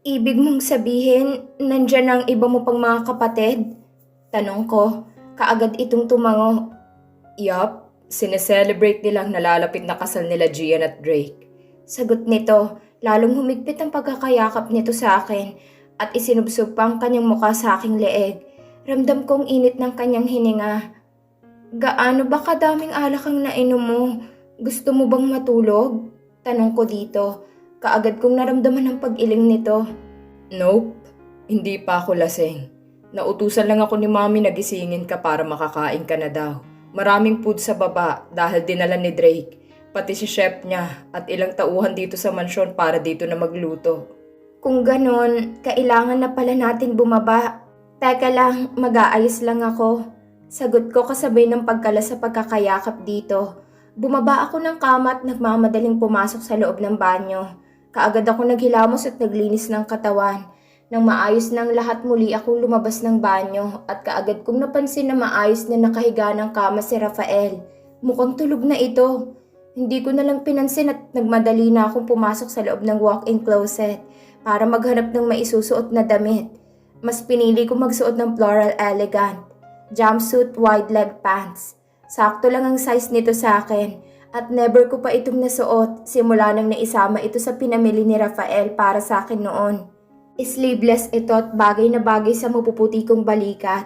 Ibig mong sabihin, nandyan ang iba mo pang mga kapatid? Tanong ko, kaagad itong tumango. Yup, sineselebrate nilang nalalapit na kasal nila Gian at Drake. Sagot nito, lalong humigpit ang pagkakayakap nito sa akin at isinubsob pa ang kanyang mukha sa aking leeg. Ramdam kong init ng kanyang hininga. Gaano ba kadaming alak ang nainom mo? Gusto mo bang matulog? Tanong ko dito. Kaagad kong naramdaman ang pag-iling nito. Nope, hindi pa ako lasing. Nautusan lang ako ni mami na gisingin ka para makakain ka na daw. Maraming food sa baba dahil dinala ni Drake. Pati si chef niya at ilang tauhan dito sa mansyon para dito na magluto. Kung ganon, kailangan na pala natin bumaba. Teka lang, mag-aayos lang ako. Sagot ko kasabay ng pagkala sa pagkakayakap dito. Bumaba ako ng kama at nagmamadaling pumasok sa loob ng banyo. Kaagad ako naghilamos at naglinis ng katawan. Nang maayos ng lahat muli akong lumabas ng banyo at kaagad kong napansin na maayos na nakahiga ng kama si Rafael. Mukhang tulog na ito. Hindi ko na lang pinansin at nagmadali na akong pumasok sa loob ng walk-in closet para maghanap ng maisusuot na damit. Mas pinili ko magsuot ng floral elegant, jumpsuit wide leg pants. Sakto lang ang size nito sa akin at never ko pa itong nasuot simula nang naisama ito sa pinamili ni Rafael para sa akin noon. Sleeveless ito at bagay na bagay sa mapuputi kong balikat.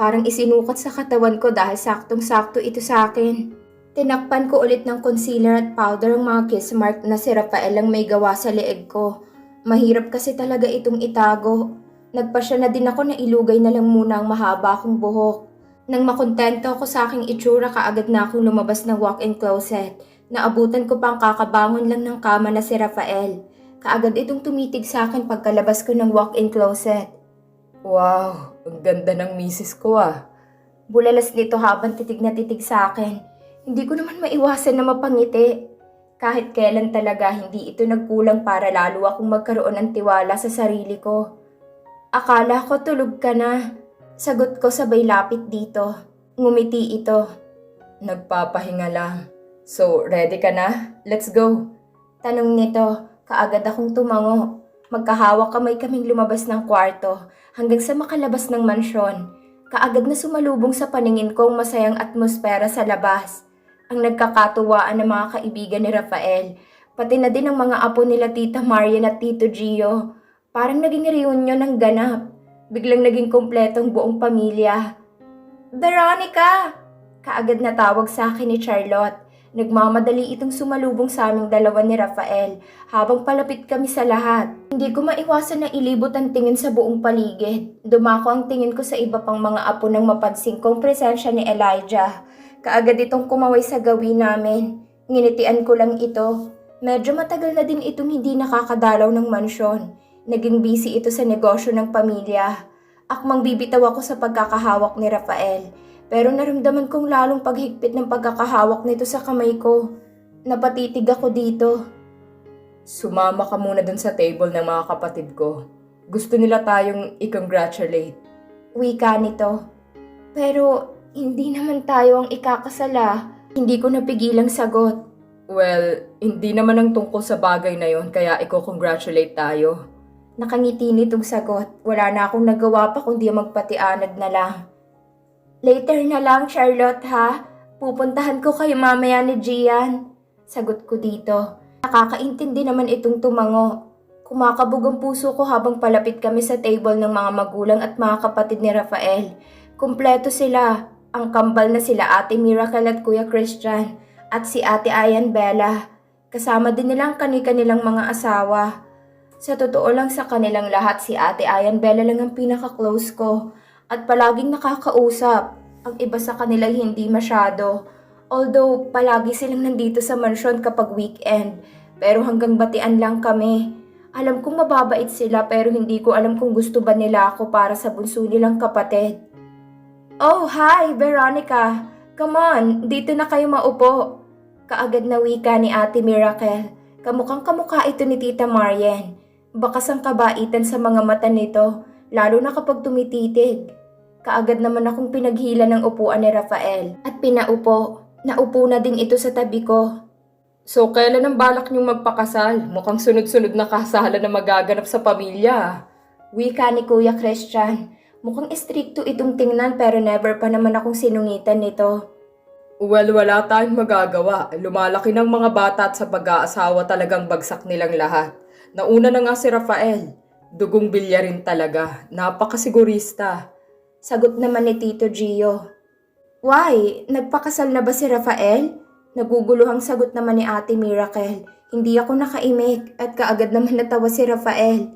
Parang isinukat sa katawan ko dahil saktong-sakto ito sa akin. Tinakpan ko ulit ng concealer at powder ang mga kiss mark na si Rafael ang may gawa sa leeg ko. Mahirap kasi talaga itong itago. Nagpasya na din ako na ilugay na lang muna ang mahaba kong buhok. Nang makontento ako sa aking itsura kaagad na akong lumabas ng walk-in closet. Naabutan ko pa ang kakabangon lang ng kama na si Rafael. Kaagad itong tumitig sa akin pagkalabas ko ng walk-in closet. Wow, ang ganda ng misis ko ah. Bulalas nito habang titig na titig sa akin. Hindi ko naman maiwasan na mapangiti. Kahit kailan talaga hindi ito nagkulang para lalo akong magkaroon ng tiwala sa sarili ko. Akala ko tulog ka na. Sagot ko sabay lapit dito. Ngumiti ito. Nagpapahinga lang. So, ready ka na? Let's go. Tanong nito, kaagad akong tumango. Magkahawak kamay kaming lumabas ng kwarto hanggang sa makalabas ng mansyon. Kaagad na sumalubong sa paningin ko ang masayang atmosfera sa labas. Ang nagkakatuwaan ng mga kaibigan ni Rafael, pati na din ang mga apo nila Tita Marian at Tito Gio. Parang naging reunion ng ganap. Biglang naging kompletong buong pamilya. Veronica! Kaagad na tawag sa akin ni Charlotte. Nagmamadali itong sumalubong sa aming dalawa ni Rafael habang palapit kami sa lahat. Hindi ko maiwasan na ilibot ang tingin sa buong paligid. Dumako ang tingin ko sa iba pang mga apo nang mapansin kong presensya ni Elijah. Kaagad itong kumaway sa gawin namin. Nginitian ko lang ito. Medyo matagal na din itong hindi nakakadalaw ng mansyon. Naging busy ito sa negosyo ng pamilya. Akmang bibitaw ako sa pagkakahawak ni Rafael. Pero naramdaman kong lalong paghigpit ng pagkakahawak nito sa kamay ko. Napatitig ako dito. Sumama ka muna dun sa table ng mga kapatid ko. Gusto nila tayong i-congratulate. Wika nito. Pero hindi naman tayo ang ikakasala. Hindi ko napigilang sagot. Well, hindi naman ang tungkol sa bagay na yon kaya i-congratulate tayo. Nakangiti nitong sagot. Wala na akong nagawa pa kundi magpatianad na lang. Later na lang, Charlotte ha. Pupuntahan ko kayo mamaya ni Gian. Sagot ko dito. Nakakaintindi naman itong tumango. Kumakabog ang puso ko habang palapit kami sa table ng mga magulang at mga kapatid ni Rafael. Kumpleto sila. Ang kambal na sila Ate Miracle at Kuya Christian at si Ate Ayan Bella. Kasama din nilang kani-kanilang mga asawa. Sa totoo lang sa kanilang lahat, si Ate Ayan Bella lang ang pinaka-close ko at palaging nakakausap. Ang iba sa kanila hindi masyado. Although palagi silang nandito sa mansyon kapag weekend. Pero hanggang batian lang kami. Alam kong mababait sila pero hindi ko alam kung gusto ba nila ako para sa bunso nilang kapatid. Oh, hi, Veronica. Come on, dito na kayo maupo. Kaagad na wika ni Ate Miracle. Kamukhang kamukha ito ni Tita Marian. Bakas ang kabaitan sa mga mata nito, lalo na kapag tumititig. Kaagad naman akong pinaghila ng upuan ni Rafael at pinaupo. Naupo na din ito sa tabi ko. So, kailan ang balak niyong magpakasal? Mukhang sunod-sunod na kasalan na magaganap sa pamilya. Wika ni Kuya Christian. Mukhang istrikto itong tingnan pero never pa naman akong sinungitan nito. Well, wala tayong magagawa. Lumalaki ng mga bata at sa pag-aasawa talagang bagsak nilang lahat. Nauna na nga si Rafael. Dugong bilya rin talaga. Napakasigurista. Sagot naman ni Tito Gio. Why? Nagpakasal na ba si Rafael? Naguguluhang sagot naman ni Ate Miracle. Hindi ako nakaimik at kaagad naman natawa si Rafael.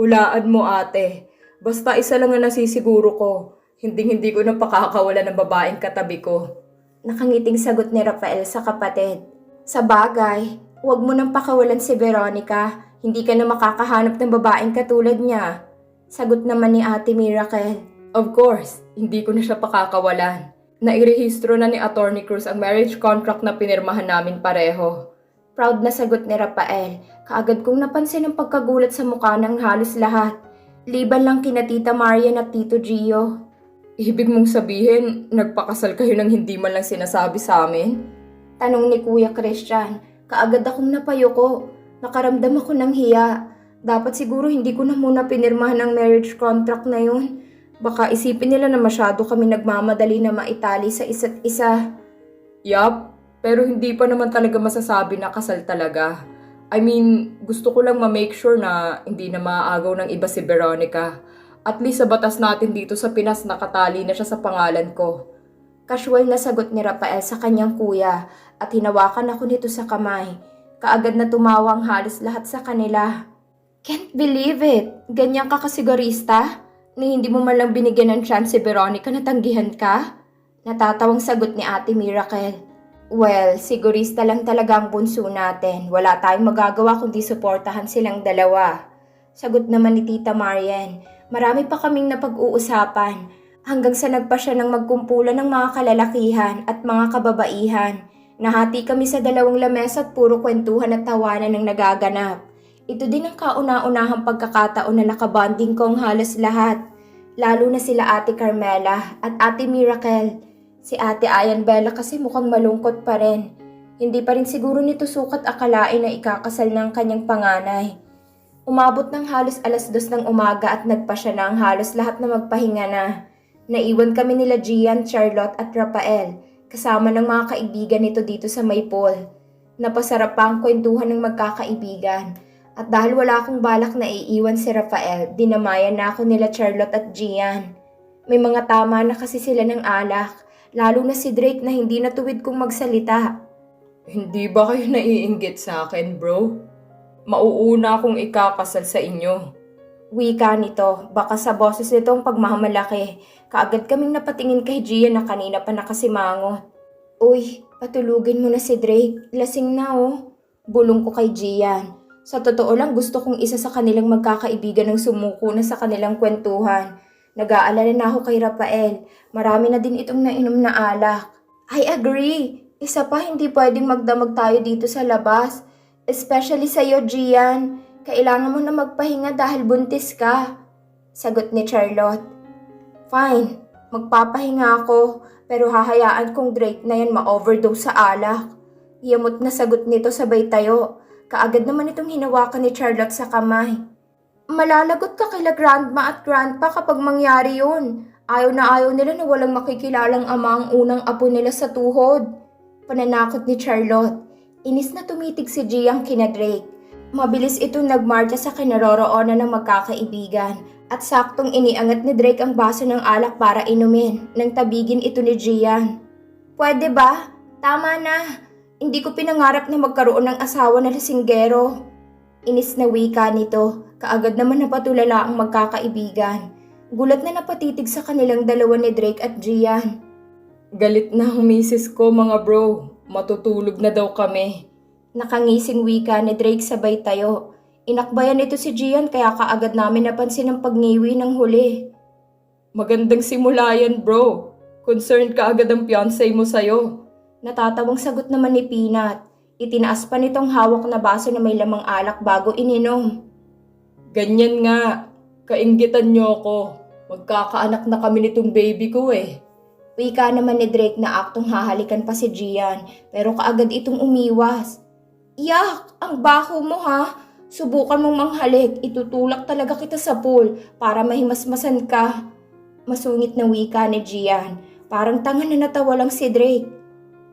Hulaan mo ate. Basta isa lang ang nasisiguro ko. Hindi hindi ko na pakakawala ng babaeng katabi ko. Nakangiting sagot ni Rafael sa kapatid. Sa bagay, huwag mo nang pakawalan si Veronica. Hindi ka na makakahanap ng babaeng katulad niya. Sagot naman ni Ate Miracle. Of course, hindi ko na siya pakakawalan. Nairehistro na ni Attorney Cruz ang marriage contract na pinirmahan namin pareho. Proud na sagot ni Rafael. Kaagad kong napansin ang pagkagulat sa mukha ng halos lahat. Liban lang kina Tita Marian at Tito Gio. Ibig mong sabihin, nagpakasal kayo nang hindi man lang sinasabi sa amin? Tanong ni Kuya Christian. Kaagad akong napayoko. Nakaramdam ako ng hiya. Dapat siguro hindi ko na muna pinirmahan ang marriage contract na yun. Baka isipin nila na masyado kami nagmamadali na maitali sa isa't isa. Yup, pero hindi pa naman talaga masasabi na kasal talaga. I mean, gusto ko lang ma-make sure na hindi na maaagaw ng iba si Veronica. At least sa batas natin dito sa Pinas nakatali na siya sa pangalan ko. Casual na sagot ni Rafael sa kanyang kuya at hinawakan ako nito sa kamay. Kaagad na tumawang halos lahat sa kanila. Can't believe it! Ganyan ka kasigurista? Ni hindi mo man lang binigyan ng chance si Veronica na tanggihan ka? Natatawang sagot ni Ate Miracle. Well, sigurista lang talaga ang bunso natin. Wala tayong magagawa kundi suportahan silang dalawa. Sagot naman ni Tita Marian. Marami pa kaming napag-uusapan. Hanggang sa nagpa siya ng magkumpulan ng mga kalalakihan at mga kababaihan. Nahati kami sa dalawang lamesa at puro kwentuhan at tawanan ng nagaganap. Ito din ang kauna-unahang pagkakataon na nakabanding ko ang halos lahat. Lalo na sila Ate Carmela at Ate Miracle. Si Ate Ayan Bella kasi mukhang malungkot pa rin. Hindi pa rin siguro nito sukat akalain na ikakasal ng kanyang panganay. Umabot ng halos alas dos ng umaga at nagpa siya na ang halos lahat na magpahinga na. Naiwan kami nila Gian, Charlotte at Rafael kasama ng mga kaibigan nito dito sa Maypol. Napasarap pa ang kwentuhan ng magkakaibigan. At dahil wala akong balak na iiwan si Rafael, dinamayan na ako nila Charlotte at Gian. May mga tama na kasi sila ng alak, lalo na si Drake na hindi natuwid kong magsalita. Hindi ba kayo naiinggit sa akin, bro? Mauuna akong ikakasal sa inyo. Wika nito, baka sa boses nitong pagmamalaki. Kaagad kaming napatingin kay Gia na kanina pa nakasimangot. Uy, patulugin mo na si Drake. Lasing na oh. Bulong ko kay Gian. Sa totoo lang gusto kong isa sa kanilang magkakaibigan ng sumuko na sa kanilang kwentuhan. Nag-aalala na ako kay Rafael. Marami na din itong nainom na alak. I agree. Isa pa hindi pwedeng magdamag tayo dito sa labas. Especially sa'yo, Gian. Kailangan mo na magpahinga dahil buntis ka. Sagot ni Charlotte. Fine, magpapahinga ako, pero hahayaan kong Drake na yan ma-overdose sa alak. Yamot na sagot nito sabay tayo. Kaagad naman itong hinawakan ni Charlotte sa kamay. Malalagot ka kila grandma at grandpa kapag mangyari yun. Ayaw na ayaw nila na walang makikilalang ama ang unang apo nila sa tuhod. Pananakot ni Charlotte. Inis na tumitig si Giang kina Drake. Mabilis itong nagmarcha sa kinaroroonan ng magkakaibigan at saktong iniangat ni Drake ang baso ng alak para inumin nang tabigin ito ni Gian. Pwede ba? Tama na. Hindi ko pinangarap na magkaroon ng asawa na lasinggero. Inis na wika nito, kaagad naman napatulala ang magkakaibigan. Gulat na napatitig sa kanilang dalawa ni Drake at Gian. Galit na humisis ko mga bro. Matutulog na daw kami. Nakangising wika ni Drake sabay tayo. Inakbayan nito si Gian kaya kaagad namin napansin ang pagngiwi ng huli. Magandang simula yan bro. Concerned ka agad ang fiancé mo sa'yo. Natatawang sagot naman ni Peanut. Itinaas pa nitong hawak na baso na may lamang alak bago ininom. Ganyan nga. Kainggitan niyo ako. Magkakaanak na kami nitong baby ko eh. Wika naman ni Drake na aktong hahalikan pa si Gian pero kaagad itong umiwas. Yak, ang baho mo ha. Subukan mong manghalik, itutulak talaga kita sa pool para mahimasmasan ka. Masungit na wika ni Gian. Parang tanga na natawa lang si Drake.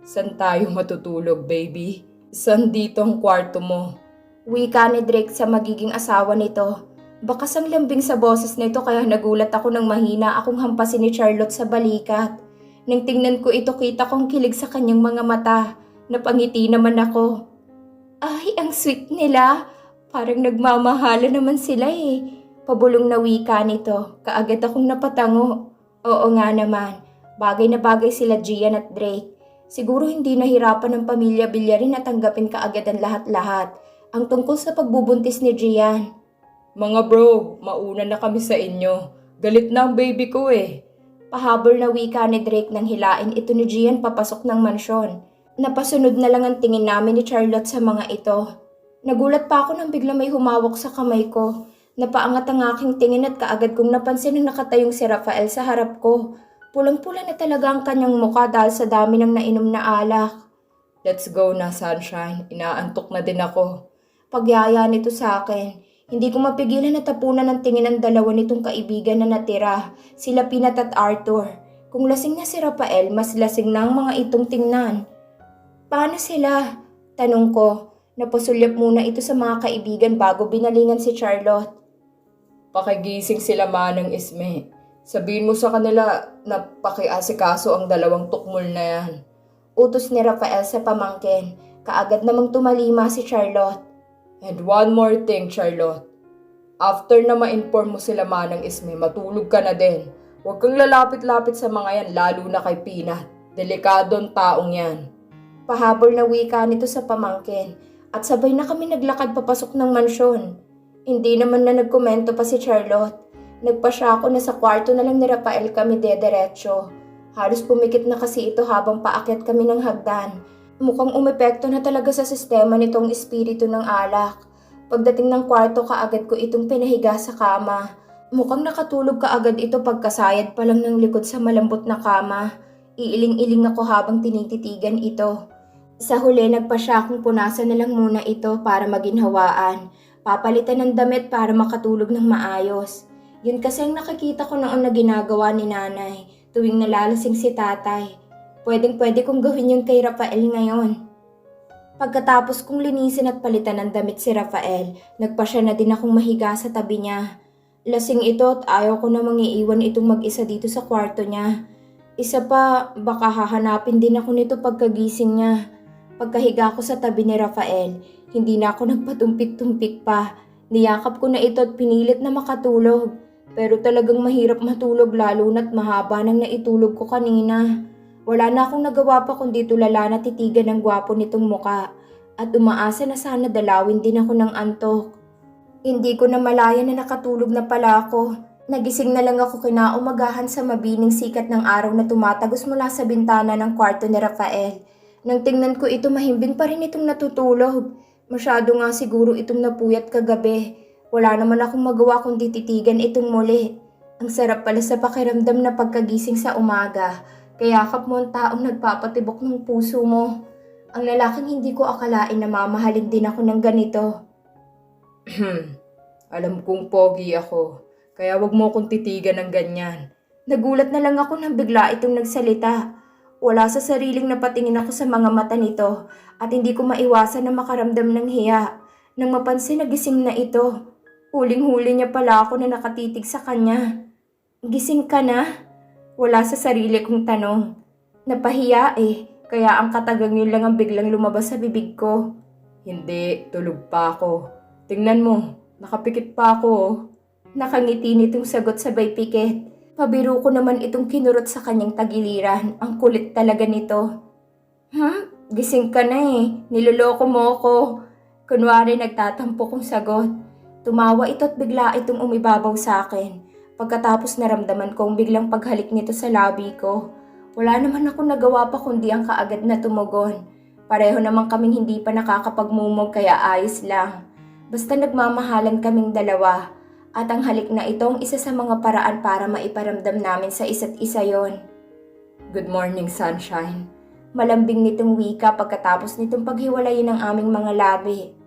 San tayo matutulog, baby? San dito ang kwarto mo? Wika ni Drake sa magiging asawa nito. Bakas ang lambing sa boses nito kaya nagulat ako nang mahina akong hampasin ni Charlotte sa balikat. Nang tingnan ko ito kita kong kilig sa kanyang mga mata. Napangiti naman ako. Ay, ang sweet nila. Parang nagmamahala naman sila eh. Pabulong na wika nito. Kaagad akong napatango. Oo nga naman. Bagay na bagay sila Gian at Drake. Siguro hindi nahirapan ng pamilya Bilyarin na tanggapin kaagad ang lahat-lahat. Ang tungkol sa pagbubuntis ni Gian. Mga bro, mauna na kami sa inyo. Galit na ang baby ko eh. Pahabol na wika ni Drake nang hilain ito ni Gian papasok ng mansyon. Napasunod na lang ang tingin namin ni Charlotte sa mga ito. Nagulat pa ako nang bigla may humawak sa kamay ko. Napaangat ang aking tingin at kaagad kong napansin na nakatayong si Rafael sa harap ko. Pulang-pula na talaga ang kanyang mukha dahil sa dami ng nainom na alak. Let's go na, sunshine. Inaantok na din ako. Pagyaya nito sa akin. Hindi ko mapigilan na tapunan ng tingin ng dalawa nitong kaibigan na natira, sila Pinat at Arthur. Kung lasing na si Rafael, mas lasing na ang mga itong tingnan. Paano sila? Tanong ko. Napasulyap muna ito sa mga kaibigan bago binalingan si Charlotte. Pakigising sila manang isme. Sabihin mo sa kanila na pakiasikaso ang dalawang tukmol na yan. Utos ni Rafael sa pamangkin. Kaagad namang tumalima si Charlotte. And one more thing, Charlotte. After na ma-inform mo sila manang isme, matulog ka na din. Huwag kang lalapit-lapit sa mga yan, lalo na kay Peanut. Delikadong taong yan. Pahabol na wika nito sa pamangkin. At sabay na kami naglakad papasok ng mansyon. Hindi naman na nagkomento pa si Charlotte. Nagpa siya ako na sa kwarto na lang ni Rafael kami dederecho. Halos pumikit na kasi ito habang paakyat kami ng hagdan. Mukhang umepekto na talaga sa sistema nitong espiritu ng alak. Pagdating ng kwarto kaagad ko itong pinahiga sa kama. Mukhang nakatulog kaagad ito pagkasayad pa lang ng likod sa malambot na kama. Iiling-iling ako habang tinititigan ito. Sa huli nagpa siya akong punasan na lang muna ito para maginhawaan. Papalitan ng damit para makatulog ng maayos. Yun kasi ang nakikita ko noon na ginagawa ni nanay tuwing nalalasing si tatay. Pwedeng pwede kong gawin yun kay Rafael ngayon. Pagkatapos kong linisin at palitan ng damit si Rafael, nagpa siya na din akong mahiga sa tabi niya. Lasing ito at ayaw ko namang iiwan itong mag-isa dito sa kwarto niya. Isa pa, baka hahanapin din ako nito pagkagising niya. Pagkahiga ko sa tabi ni Rafael, hindi na ako nagpatumpik-tumpik pa. Niyakap ko na ito at pinilit na makatulog. Pero talagang mahirap matulog lalo na't mahaba nang naitulog ko kanina. Wala na akong nagawa pa kundi tulala na titigan ng gwapo nitong muka at umaasa na sana dalawin din ako ng antok. Hindi ko na malaya na nakatulog na pala ako. Nagising na lang ako kinaumagahan sa mabining sikat ng araw na tumatagos mula sa bintana ng kwarto ni Rafael. Nang tingnan ko ito mahimbing pa rin itong natutulog. Masyado nga siguro itong napuyat kagabi. Wala naman akong magawa kundi titigan itong muli. Ang sarap pala sa pakiramdam na pagkagising sa umaga. Kaya kap mo ang taong nagpapatibok ng puso mo. Ang lalaking hindi ko akalain na mamahalin din ako ng ganito. Alam kong pogi ako, kaya wag mo akong titigan ng ganyan. Nagulat na lang ako nang bigla itong nagsalita. Wala sa sariling napatingin ako sa mga mata nito at hindi ko maiwasan na makaramdam ng hiya. Nang mapansin na gising na ito, huling-huli niya pala ako na nakatitig sa kanya. Gising ka na? Wala sa sarili kong tanong. Napahiya eh, kaya ang katagang yun lang ang biglang lumabas sa bibig ko. Hindi, tulog pa ako. Tingnan mo, nakapikit pa ako. oh. Nakangiti nitong sagot sabay pikit. Pabiro ko naman itong kinurot sa kanyang tagiliran. Ang kulit talaga nito. Ha? Gising ka na eh. Niloloko mo ako. Kunwari nagtatampo kong sagot. Tumawa ito at bigla itong umibabaw sa akin. Pagkatapos naramdaman kong biglang paghalik nito sa labi ko. Wala naman ako nagawa pa kundi ang kaagad na tumugon. Pareho naman kaming hindi pa nakakapagmumog kaya ayos lang. Basta nagmamahalan kaming dalawa. At ang halik na ito ang isa sa mga paraan para maiparamdam namin sa isa't isa yon. Good morning, sunshine. Malambing nitong wika pagkatapos nitong paghiwalayin ng aming mga labi.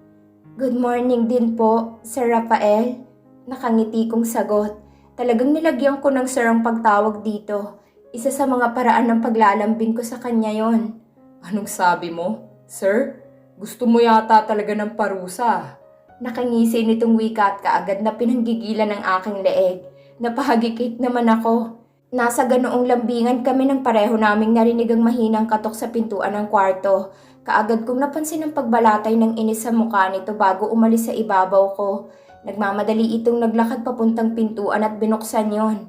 Good morning din po, Sir Rafael. Nakangiti kong sagot. Talagang nilagyan ko ng sir ang pagtawag dito. Isa sa mga paraan ng paglalambing ko sa kanya yon. Anong sabi mo? Sir, gusto mo yata talaga ng parusa. Nakangisi nitong wika at kaagad na pinanggigilan ng aking leeg. Napahagikit naman ako. Nasa ganoong lambingan kami ng pareho naming narinig ang mahinang katok sa pintuan ng kwarto. Kaagad kong napansin ang pagbalatay ng inis sa mukha nito bago umalis sa ibabaw ko. Nagmamadali itong naglakad papuntang pintuan at binuksan yon.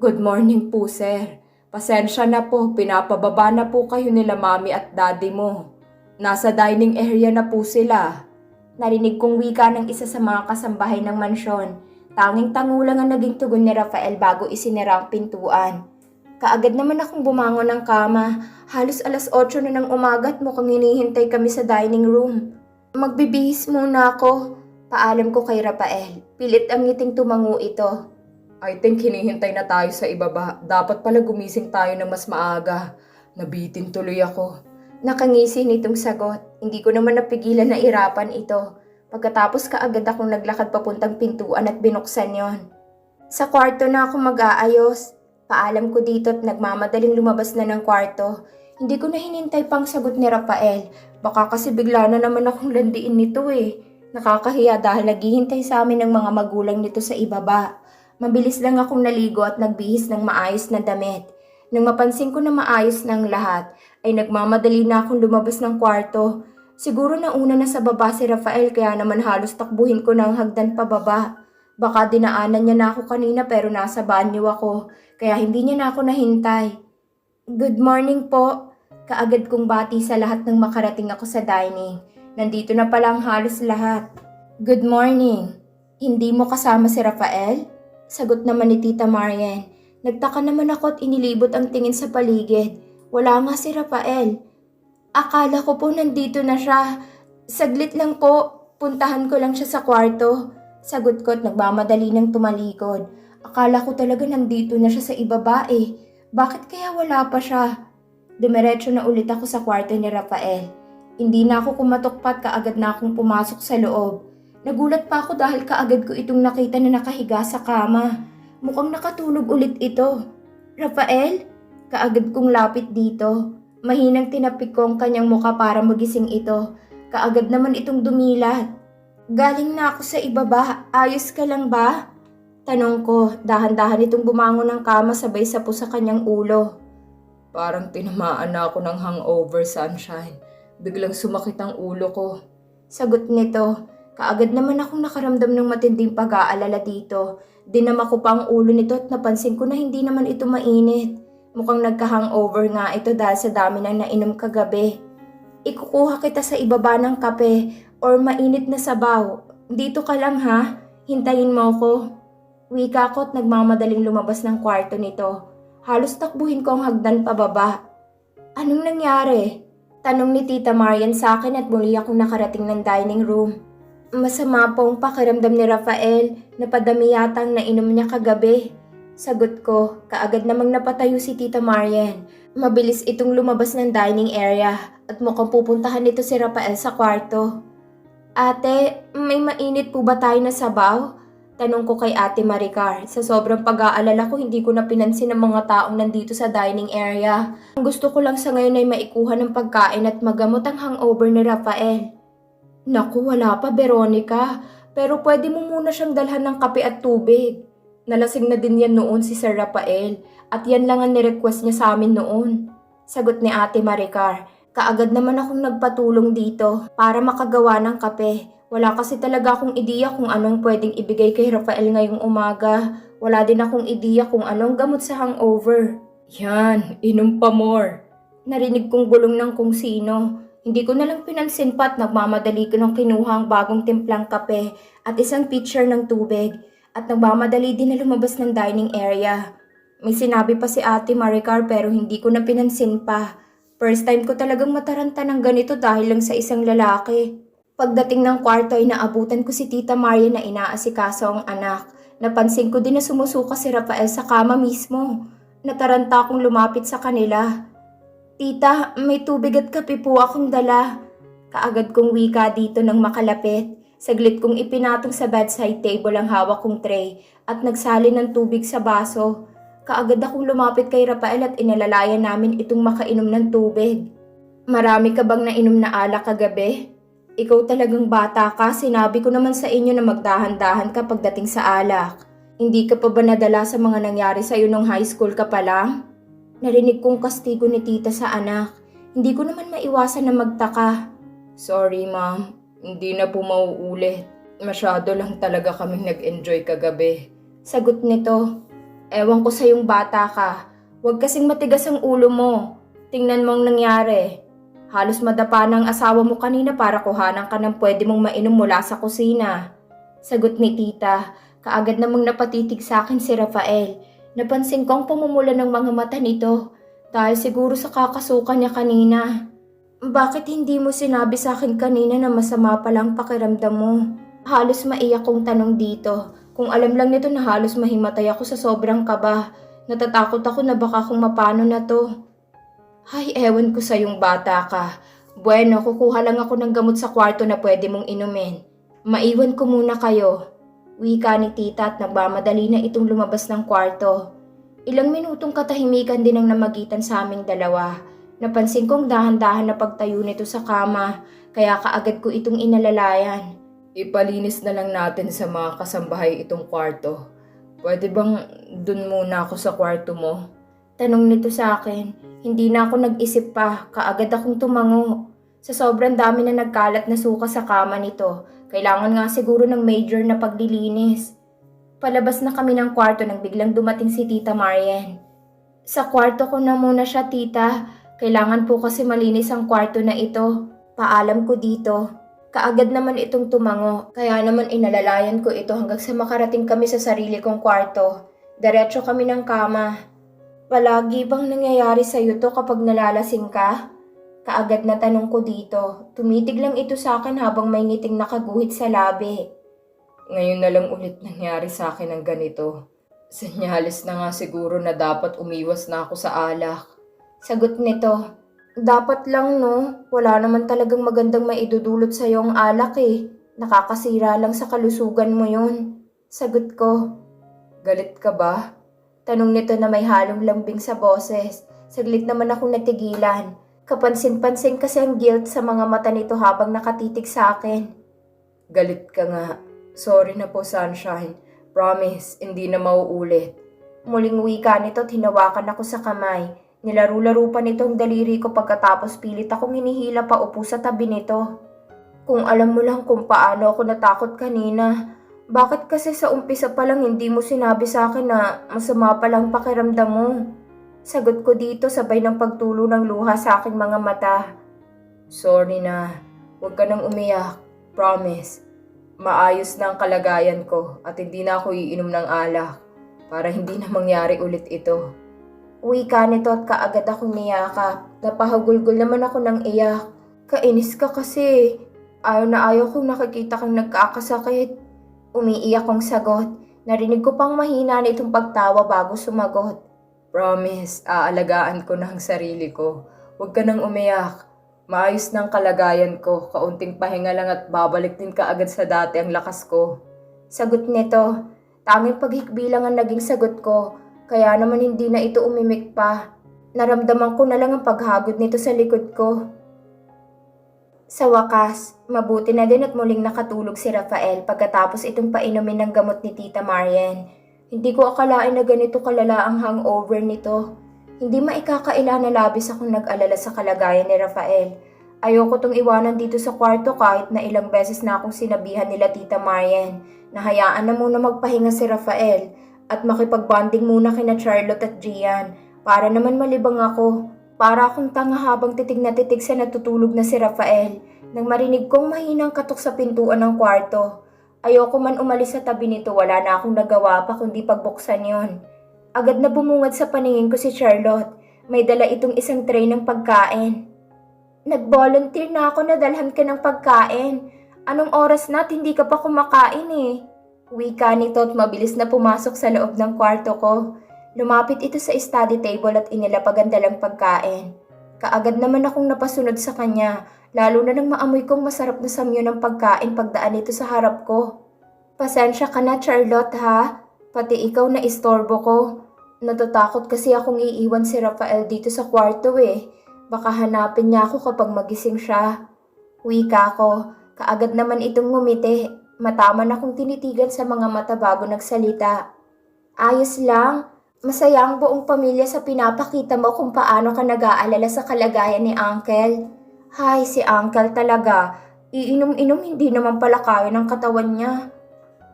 Good morning po, sir. Pasensya na po, pinapababa na po kayo nila mami at daddy mo. Nasa dining area na po sila. Narinig kong wika ng isa sa mga kasambahay ng mansyon. Tanging tangulang ang naging tugon ni Rafael bago isinara ang pintuan. Kaagad naman akong bumangon ng kama. Halos alas 8 na ng umaga at mukhang hinihintay kami sa dining room. Magbibihis muna ako. Paalam ko kay Rafael. Pilit ang ngiting tumango ito. I think hinihintay na tayo sa ibaba. Dapat pala gumising tayo na mas maaga. Nabitin tuloy ako. Nakangisi nitong sagot. Hindi ko naman napigilan na irapan ito. Pagkatapos kaagad akong naglakad papuntang pintuan at binuksan yon. Sa kwarto na ako mag-aayos. Paalam ko dito at nagmamadaling lumabas na ng kwarto. Hindi ko na hinintay pang sagot ni Rafael. Baka kasi bigla na naman akong landiin nito eh. Nakakahiya dahil naghihintay sa amin ng mga magulang nito sa ibaba. Mabilis lang akong naligo at nagbihis ng maayos na damit. Nang mapansin ko na maayos ng lahat, ay nagmamadali na akong lumabas ng kwarto. Siguro nauna na sa baba si Rafael kaya naman halos takbuhin ko ng hagdan pababa. Baka dinaanan niya na ako kanina pero nasa banyo ako, kaya hindi niya na ako nahintay. Good morning po. Kaagad kong bati sa lahat ng makarating ako sa dining. Nandito na pala ang halos lahat. Good morning. Hindi mo kasama si Rafael? Sagot naman ni Tita Marian. Nagtaka naman ako at inilibot ang tingin sa paligid. Wala nga si Rafael. Akala ko po nandito na siya. Saglit lang po, puntahan ko lang siya sa kwarto. Sagot ko at nagmamadali ng tumalikod. Akala ko talaga nandito na siya sa ibaba eh. Bakit kaya wala pa siya? Dumiretso na ulit ako sa kwarto ni Rafael. Hindi na ako kumatokpat kaagad na akong pumasok sa loob. Nagulat pa ako dahil kaagad ko itong nakita na nakahiga sa kama. Mukhang nakatulog ulit ito. Rafael? Kaagad kong lapit dito. Mahinang tinapik ko ang kanyang muka para magising ito. Kaagad naman itong dumilat. Galing na ako sa ibaba. Ayos ka lang ba? Tanong ko, dahan-dahan itong bumangon ng kama sabay sa sa kanyang ulo. Parang tinamaan na ako ng hangover, sunshine. Biglang sumakit ang ulo ko. Sagot nito, kaagad naman akong nakaramdam ng matinding pag-aalala dito. Dinama ko pa ang ulo nito at napansin ko na hindi naman ito mainit. Mukhang nagka-hangover nga ito dahil sa dami ng nainom kagabi. Ikukuha kita sa ibaba ng kape or mainit na sabaw. Dito ka lang ha, hintayin mo ko. Wika ko at nagmamadaling lumabas ng kwarto nito. Halos takbuhin ko ang hagdan pababa. Anong nangyari? Tanong ni Tita Marian sa akin at muli akong nakarating ng dining room. Masama po ang pakiramdam ni Rafael. Napadami yata ang nainom niya kagabi. Sagot ko, kaagad namang napatayo si Tita Marian. Mabilis itong lumabas ng dining area at mukhang pupuntahan nito si Rafael sa kwarto. Ate, may mainit po ba tayo na sabaw? Tanong ko kay Ate Maricar. Sa sobrang pag-aalala ko, hindi ko na pinansin ang mga taong nandito sa dining area. Ang gusto ko lang sa ngayon ay maikuha ng pagkain at magamot ang hangover ni Rafael. Naku, wala pa, Veronica. Pero pwede mo muna siyang dalhan ng kape at tubig. Nalasing na din yan noon si Sir Rafael at yan lang ang nirequest niya sa amin noon. Sagot ni Ate Maricar. Kaagad naman akong nagpatulong dito para makagawa ng kape. Wala kasi talaga akong ideya kung anong pwedeng ibigay kay Rafael ngayong umaga. Wala din akong ideya kung anong gamot sa hangover. Yan, inom pa more. Narinig kong bulong ng kung sino. Hindi ko na lang pinansin pa at nagmamadali ko ng kinuha ang bagong timplang kape at isang pitcher ng tubig at nagmamadali din na lumabas ng dining area. May sinabi pa si Ate Maricar pero hindi ko na pinansin pa. First time ko talagang mataranta ng ganito dahil lang sa isang lalaki. Pagdating ng kwarto ay naabutan ko si Tita Maria na inaasikaso ang anak. Napansin ko din na sumusuka si Rafael sa kama mismo. Nataranta akong lumapit sa kanila. Tita, may tubig at kape po akong dala. Kaagad kong wika dito nang makalapit. Saglit kong ipinatong sa bedside table ang hawak kong tray at nagsali ng tubig sa baso. Kaagad akong lumapit kay Rafael at inalalayan namin itong makainom ng tubig. Marami ka bang nainom na alak kagabi? Ikaw talagang bata ka, sinabi ko naman sa inyo na magdahan-dahan ka pagdating sa alak. Hindi ka pa ba nadala sa mga nangyari sa iyo nung high school ka pa lang? Narinig kong kastigo ni tita sa anak. Hindi ko naman maiwasan na magtaka. Sorry, ma'am. Hindi na po mauulit. Masyado lang talaga kaming nag-enjoy kagabi. Sagot nito. Ewan ko sa yung bata ka. Huwag kasing matigas ang ulo mo. Tingnan mo ang nangyari. Halos madapa ng asawa mo kanina para kuhanan ka ng pwede mong mainom mula sa kusina. Sagot ni tita. Kaagad namang napatitig sa akin si Rafael. Napansin kong pumumula ng mga mata nito. Dahil siguro sa kakasukan niya kanina. Bakit hindi mo sinabi sa akin kanina na masama palang pakiramdam mo? Halos maiyak kong tanong dito. Kung alam lang nito na halos mahimatay ako sa sobrang kaba. Natatakot ako na baka kung mapano na to. Ay, ewan ko sa yung bata ka. Bueno, kukuha lang ako ng gamot sa kwarto na pwede mong inumin. Maiwan ko muna kayo. Wika ni tita at nagmamadali na itong lumabas ng kwarto. Ilang minutong katahimikan din ang namagitan sa aming dalawa. Napansin kong dahan-dahan na pagtayo nito sa kama, kaya kaagad ko itong inalalayan. Ipalinis na lang natin sa mga kasambahay itong kwarto. Pwede bang dun muna ako sa kwarto mo? Tanong nito sa akin. Hindi na ako nag-isip pa, kaagad akong tumango. Sa sobrang dami na nagkalat na suka sa kama nito, kailangan nga siguro ng major na paglilinis. Palabas na kami ng kwarto nang biglang dumating si Tita Marian. Sa kwarto ko na muna siya, Tita. Kailangan po kasi malinis ang kwarto na ito. Paalam ko dito. Kaagad naman itong tumango, kaya naman inalalayan ko ito hanggang sa makarating kami sa sarili kong kwarto. Diretso kami ng kama. Palagi bang nangyayari sa iyo to kapag nalalasing ka? Kaagad na tanong ko dito. Tumitig lang ito sa akin habang may ngiting nakaguhit sa labi. Ngayon na lang ulit nangyari sa akin ang ganito. Senyales na nga siguro na dapat umiwas na ako sa alak. Sagot nito. Dapat lang no, wala naman talagang magandang maidudulot sa iyo alak eh. Nakakasira lang sa kalusugan mo yun. Sagot ko. Galit ka ba? Tanong nito na may halong lambing sa boses. Saglit naman akong natigilan. Kapansin-pansin kasi ang guilt sa mga mata nito habang nakatitig sa akin. Galit ka nga. Sorry na po, Sunshine. Promise, hindi na mauulit. Muling wika nito at ako sa kamay. Nilaro-laro pa nito ang daliri ko pagkatapos pilit akong hinihila pa upo sa tabi nito. Kung alam mo lang kung paano ako natakot kanina, bakit kasi sa umpisa pa lang hindi mo sinabi sa akin na masama pa lang pakiramdam mo? Sagot ko dito sabay ng pagtulo ng luha sa aking mga mata. Sorry na. Huwag ka nang umiyak. Promise. Maayos na ang kalagayan ko at hindi na ako iinom ng alak para hindi na mangyari ulit ito. Wika nito at kaagad akong niyakap. Napahagulgol naman ako ng iyak. Kainis ka kasi. Ayaw na ayaw kong nakikita kang nagkakasakit. Umiiyak kong sagot. Narinig ko pang mahina nitong pagtawa bago sumagot. Promise, aalagaan ko na ang sarili ko. Huwag ka nang umiyak. Maayos na ang kalagayan ko. Kaunting pahinga lang at babalik din ka agad sa dati ang lakas ko. Sagot nito. Tanging paghikbi lang ang naging sagot ko. Kaya naman hindi na ito umimik pa. Naramdaman ko na lang ang paghagod nito sa likod ko. Sa wakas, mabuti na din at muling nakatulog si Rafael pagkatapos itong painumin ng gamot ni Tita Marian. Hindi ko akalain na ganito kalala ang hangover nito. Hindi maikakaila na labis akong nag-alala sa kalagayan ni Rafael. Ayoko tong iwanan dito sa kwarto kahit na ilang beses na akong sinabihan nila Tita Marian na hayaan na muna magpahinga si Rafael at makipagbanding muna kina Charlotte at Gian para naman malibang ako. Para akong tanga habang titig na titig sa natutulog na si Rafael nang marinig kong mahinang katok sa pintuan ng kwarto. Ayoko man umalis sa tabi nito, wala na akong nagawa pa kundi pagbuksan yon. Agad na bumungad sa paningin ko si Charlotte. May dala itong isang tray ng pagkain. Nag-volunteer na ako na dalhan ka ng pagkain. Anong oras na hindi ka pa kumakain eh? Wika nito at mabilis na pumasok sa loob ng kwarto ko. Lumapit ito sa study table at inilapag ang dalang pagkain. Kaagad naman akong napasunod sa kanya, lalo na nang maamoy kong masarap na samyo ng pagkain pagdaan nito sa harap ko. Pasensya ka na, Charlotte, ha? Pati ikaw na istorbo ko. Natatakot kasi akong iiwan si Rafael dito sa kwarto eh. Baka hanapin niya ako kapag magising siya. Wika ko, kaagad naman itong ngumiti. Mataman akong tinitigan sa mga mata bago nagsalita. Ayos lang. Masaya ang buong pamilya sa pinapakita mo kung paano ka nag-aalala sa kalagayan ni Uncle. Hay, si Uncle talaga. Iinom-inom hindi naman pala kaya ng katawan niya.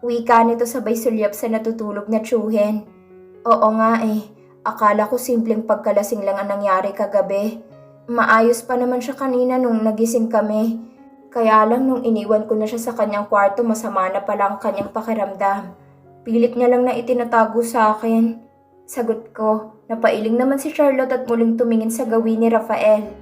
Wika nito sabay sulyap sa natutulog na tsuhin. Oo nga eh. Akala ko simpleng pagkalasing lang ang nangyari kagabi. Maayos pa naman siya kanina nung nagising kami. Kaya lang nung iniwan ko na siya sa kanyang kwarto, masama na pala ang kanyang pakiramdam. Pilit niya lang na itinatago sa akin. Sagot ko, napailing naman si Charlotte at muling tumingin sa gawin ni Rafael.